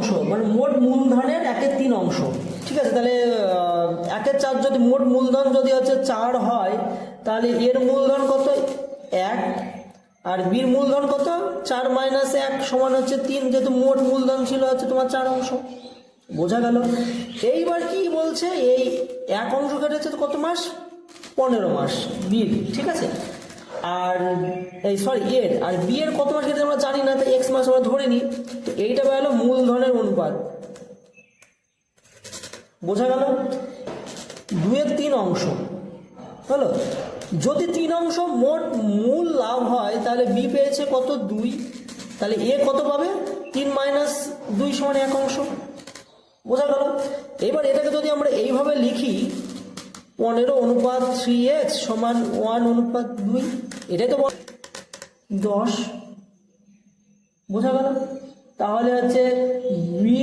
অংশ মানে মোট মূলধনের একের তিন অংশ। ঠিক আছে, তাহলে একের চার যদি মোট মূলধন যদি হচ্ছে চার হয়, তাহলে এর মূলধন কত? এক। আর বির মূলধন কত? চার মাইনাস এক সমান হচ্ছে তিন, যেহেতু মোট মূলধন ছিল হচ্ছে তোমার চার অংশ। বোঝা গেল? এইবার কি বলছে? এই এক অংশ কেটেছে কত মাস? পনেরো মাস, বির, ঠিক আছে? আর, এই সরি এর, আর বিয়ের কত মাস কেটে আমরা মাস আমরা ধরে নিই, তো এইটা বেরোলো মূলধনের অনুপাত। বোঝা গেল? দুয়ের তিন অংশ। হলো? যদি তিন অংশ মোট মূল লাভ হয়, তাহলে বি পেয়েছে কত? দুই। তাহলে এ কত পাবে? তিন মাইনাস দুই সমান এক অংশ। বোঝা গেল? এবার এটাকে যদি আমরা এইভাবে লিখি, পনেরো অনুপাত থ্রি এক্স সমান ওয়ান অনুপাত দুই, এটাই তো দশ। বোঝা গেল? তাহলে হচ্ছে মি